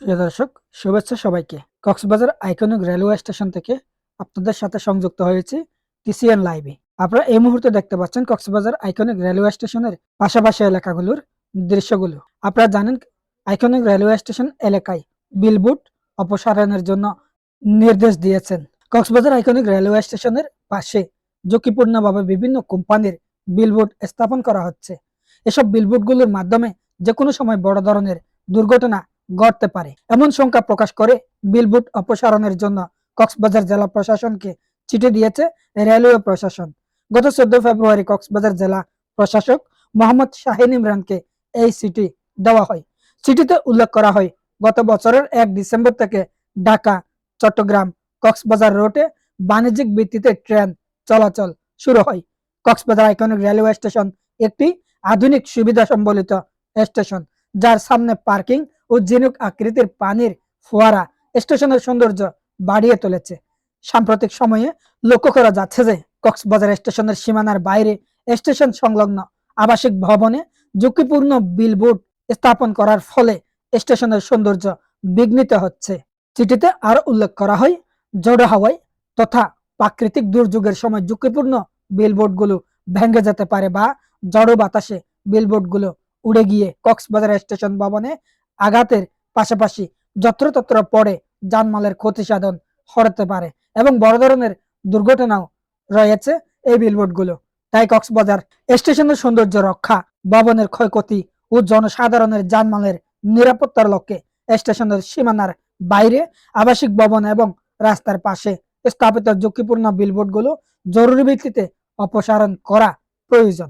প্রিয় দর্শক, শুভেচ্ছা সবাইকে। কক্সবাজার আইকনিক রেলওয়ে স্টেশন থেকে আপনাদের সাথে সংযুক্ত হয়েছি টিসিএন লাইভে। আপনারা এই মুহূর্তে দেখতে পাচ্ছেন কক্সবাজার আইকনিক রেলওয়ে স্টেশনের পাশাপাশি এলাকাগুলোর দৃশ্যগুলো। আপনারা জানেন আইকনিক রেলওয়ে স্টেশন এলাকায় বিলবুট অপসারণের জন্য নির্দেশ দিয়েছেন। কক্সবাজার আইকনিক রেলওয়ে স্টেশনের পাশে ঝুঁকিপূর্ণভাবে বিভিন্ন কোম্পানির বিলবোর্ড স্থাপন করা হচ্ছে। এসব বিলবোর্ডগুলোর মাধ্যমে যে কোনো সময় বড় ধরনের দুর্ঘটনা ঘটতে পারে। এমন শঙ্কা প্রকাশ করে বিলবোর্ড অপসারণের জন্য কক্সবাজার জেলা প্রশাসনকে চিঠি দিয়েছে রেলওয়ে প্রশাসন। গত চোদ্দ ফেব্রুয়ারি কক্সবাজার জেলা প্রশাসক মোহাম্মদ শাহিন ইমরানকে এই চিঠি দেওয়া হয়। চিঠিতে উল্লেখ করা হয়, গত বছরের এক ডিসেম্বর থেকে ঢাকা, চট্টগ্রাম, কক্সবাজার রোডে বাণিজ্যিক ভিত্তিতে ট্রেন চলাচল শুরু হয়। কক্সবাজার আইকনিক রেলওয়ে স্টেশন একটি আধুনিক সুবিধা সম্বলিত স্টেশন, যার সামনে পার্কিং ও জিনুক আকৃতির পানির ফোয়ারা স্টেশনের সৌন্দর্য বাড়িয়ে তুলেছে। সাম্প্রতিক সময়ে লক্ষ্য করা যাচ্ছে যে কক্সবাজার স্টেশনের সীমানার বাইরে স্টেশন সংলগ্ন আবাসিক ভবনে ঝুঁকিপূর্ণ বিলবোর্ড স্থাপন করার ফলে স্টেশনের সৌন্দর্য বিঘ্নিত হচ্ছে। চিঠিতে আরও উল্লেখ করা হয়, জোড়ো হাওয়ায় তথা প্রাকৃতিক দুর্যোগের সময় ঝুঁকিপূর্ণ বিলবোর্ডগুলো ভেঙে যেতে পারে বা জড়ো বাতাসে বিলবোর্ডগুলো উড়ে গিয়ে কক্সবাজার স্টেশন ভবনে আঘাতের পাশাপাশি যত্রতত্র পড়ে জানমালের ক্ষতি সাধন হতে পারে এবং বড় ধরনের দুর্ঘটনাও রয়েছে এই বিলবোর্ডগুলো তাই কক্সবাজার স্টেশনের সৌন্দর্য রক্ষা, ভবনের ক্ষয়ক্ষতি ও জনসাধারণের যানমালের নিরাপত্তার লক্ষ্যে স্টেশনের সীমানার বাইরে আবাসিক ভবন এবং রাস্তার পাশে স্থাপিত ঝুঁকিপূর্ণ বিলবোর্ডগুলো জরুরি ভিত্তিতে অপসারণ করা প্রয়োজন।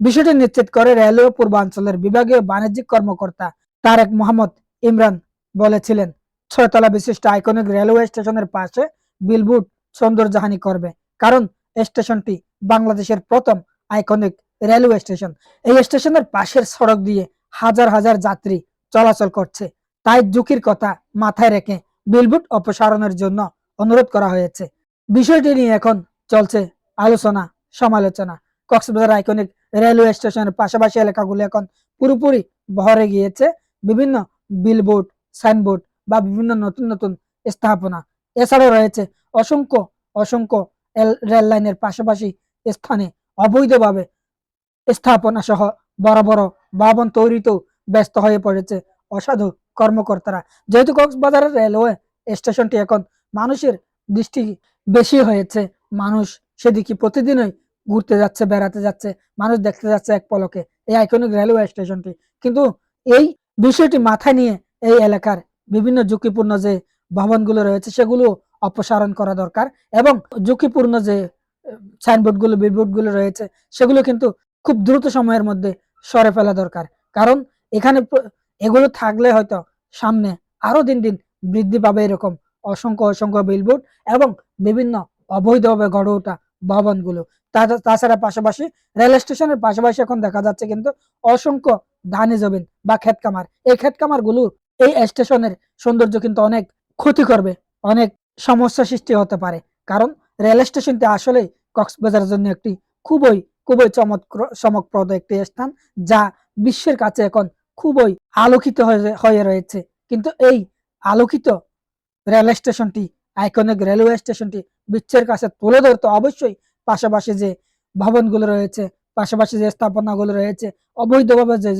বিষয়টি নিশ্চিত করে রেলওয়ে পূর্বাঞ্চলের বিভাগীয় বাণিজ্যিক কর্মকর্তা তারেক মোহাম্মদ ইমরান বলেছিলেন, ছয়তলা বিশিষ্ট আইকনিক রেলওয়ে স্টেশনের পাশে বিলবোর্ড সৌন্দর্যহানি করবে, কারণ স্টেশনটি বাংলাদেশের প্রথম আইকনিক রেলওয়ে স্টেশন এই স্টেশনের পাশের সড়ক দিয়ে হাজার হাজার যাত্রী চলাচল করছে। তাই ঝুঁকির কথা মাথায় রেখে বিলবোর্ড অপসারণের জন্য অনুরোধ করা হয়েছে। বিষয়টি নিয়ে এখন চলছে আলোচনা, সমালোচনা। কক্সবাজার আইকনিক রেলওয়ে স্টেশনের পাশাপাশি এলাকাগুলো এখন পুরোপুরি ভরে গিয়েছে। বিভিন্ন বিলবোর্ড সাইনবোর্ড বা বিভিন্ন নতুন নতুন স্থাপনা। এছাড়াও রয়েছে অসংখ্য অসংখ্য রেল লাইনের পাশাপাশি স্থানে অবৈধভাবে স্থাপনা সহ বড় বড় ভবন তৈরিতেও ব্যস্ত হয়ে পড়েছে অসাধু কর্মকর্তারা। যেহেতু কক্সবাজারের রেলওয়ে স্টেশনটি এখন মানুষের দৃষ্টি বেশি হয়েছে, মানুষ সেদিকে প্রতিদিনই ঘুরতে যাচ্ছে, বেড়াতে যাচ্ছে, মানুষ দেখতে যাচ্ছে এক পলকে। এই আইকনিক রেলওয়ে স্টেশনটি কিন্তু এই বিষয়টি মাথায় নিয়ে এই এলাকার বিভিন্ন ঝুঁকিপূর্ণ যে ভবনগুলো রয়েছে, সেগুলো অপসারণ করা দরকার এবং ঝুঁকিপূর্ণ যে সাইনবোর্ডগুলো বিলবোর্ডগুলো রয়েছে, সেগুলো কিন্তু খুব দ্রুত সময়ের মধ্যে সরে ফেলা দরকার। কারণ এখানে এগুলো থাকলে হয়তো সামনে আরও দিন দিন বৃদ্ধি পাবে এরকম অসংখ্য অসংখ্য বিলবোর্ড এবং বিভিন্ন অবৈধভাবে গড়ে ওঠা ভবনগুলো। তাছাড়া পাশাপাশি রেল স্টেশনের পাশাপাশি এখন দেখা যাচ্ছে কিন্তু অসংখ্য ধানি জমিন বা ক্ষেত কামার এই ক্ষেত কামারগুলো এই স্টেশনের সৌন্দর্য কিন্তু অনেক ক্ষতি করবে, অনেক সমস্যা সৃষ্টি হতে পারে। কারণ রেল স্টেশনটি আসলে কক্সবাজারের জন্য একটি খুবই খুবই চমকপ্রদ একটি স্থান, যা বিশ্বের কাছে এখন খুবই আলোকিত হয়ে রয়েছে। কিন্তু এই আলোকিত রেল স্টেশনটি আইকনিক রেলওয়ে স্টেশনটি বিশ্বের কাছে তুলে ধরতে অবশ্যই পাশাপাশি যে ভবনগুলো রয়েছে, পাশাপাশি যে স্থাপনাগুলো রয়েছে, অবৈধভাবে যে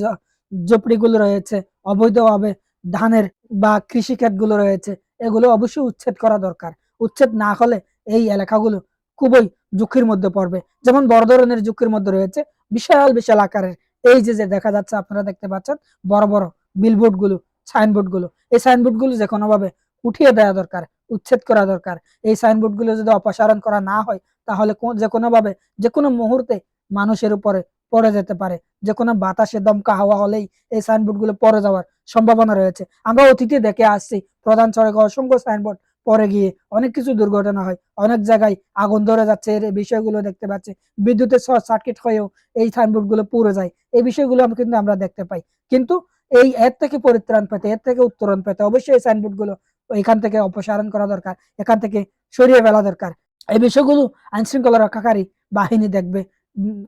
ঝোপড়িগুলো রয়েছে, অবৈধভাবে ধানের বা কৃষি গুলো রয়েছে, এগুলো অবশ্যই উচ্ছেদ করা দরকার। উচ্ছেদ না হলে এই এলাকাগুলো খুবই ঝুঁকির মধ্যে পড়বে। যেমন বড় ধরনের ঝুঁকির মধ্যে রয়েছে বিশাল বিশাল আকারের। এই যে যে দেখা যাচ্ছে আপনারা দেখতে পাচ্ছেন, বড় বড় বিলবোর্ডগুলো সাইনবোর্ডগুলো এই সাইনবোর্ডগুলো যে কোনোভাবে উঠিয়ে দেওয়া দরকার, উচ্ছেদ করা দরকার। এই সাইনবোর্ডগুলো যদি অপসারণ করা না হয় তাহলে যে কোনো ভাবে যে কোনো মুহূর্তে মানুষের উপরে পড়ে যেতে পারে। যে কোনো বাতাসে দমকা হাওয়া হলেই এই সাইনবোর্ডগুলো পড়ে যাওয়ার সম্ভাবনা রয়েছে। আমরা অতীতে দেখে আসছি, প্রধান সড়কে অসংখ্য সাইনবোর্ড পরে গিয়ে অনেক কিছু দুর্ঘটনা হয়, অনেক জায়গায় আগুন ধরে যাচ্ছে, এর বিষয়গুলো দেখতে পাচ্ছি। বিদ্যুতের শর্ট সার্কিট হয়েও এই সাইনবোর্ডগুলো পুড়ে যায়, এই বিষয়গুলো কিন্তু আমরা দেখতে পাই। কিন্তু এই এর থেকে পরিত্রাণ পেতে, এর থেকে উত্তরণ পেতে অবশ্যই এই সাইনবোর্ডগুলো এখান থেকে অপসারণ করা দরকার, এখান থেকে সরিয়ে ফেলা দরকার। এই বিষয়গুলো আইন শৃঙ্খলা রক্ষাকারী বাহিনী দেখবে।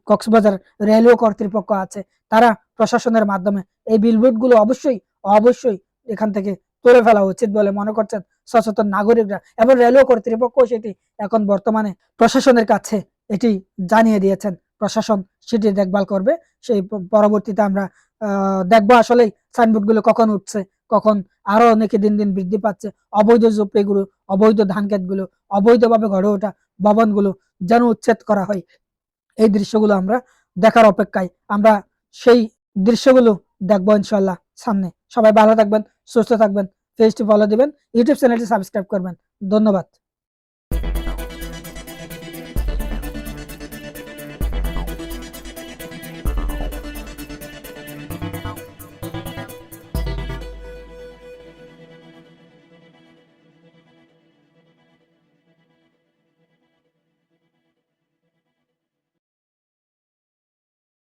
কক্সবাজার রেলওয়ে কর্তৃপক্ষ আছে। তারা প্রশাসনের মাধ্যমে এই বিলবোর্ডগুলো অবশ্যই অবশ্যই এখান থেকে তুলে ফেলা উচিত বলে মনে করছেন সচেতন নাগরিকরা এবং রেলওয়ে কর্তৃপক্ষ সেটি এখন বর্তমানে প্রশাসনের কাছে এটি জানিয়ে দিয়েছেন। প্রশাসন সেটি দেখভাল করবে। সেই পরবর্তীতে আমরা দেখব আসলে সাইনবোর্ডগুলো কখন উঠছে। কখন আরও অনেকে দিন দিন বৃদ্ধি পাচ্ছে। অবৈধ জোপড়িগুলো অবৈধ ধান ক্ষেতগুলো অবৈধভাবে গড়ে ওঠা ভবনগুলো যেন উচ্ছেদ করা হয়। এই দৃশ্যগুলো আমরা দেখার অপেক্ষায় আমরা সেই দৃশ্যগুলো দেখব ইনশাল্লাহ সামনে। সবাই ভালো থাকবেন, সুস্থ থাকবেন ফেসটি ফলো দিবেন, ইউটিউব চ্যানেলটি সাবস্ক্রাইব করবেন। ধন্যবাদ।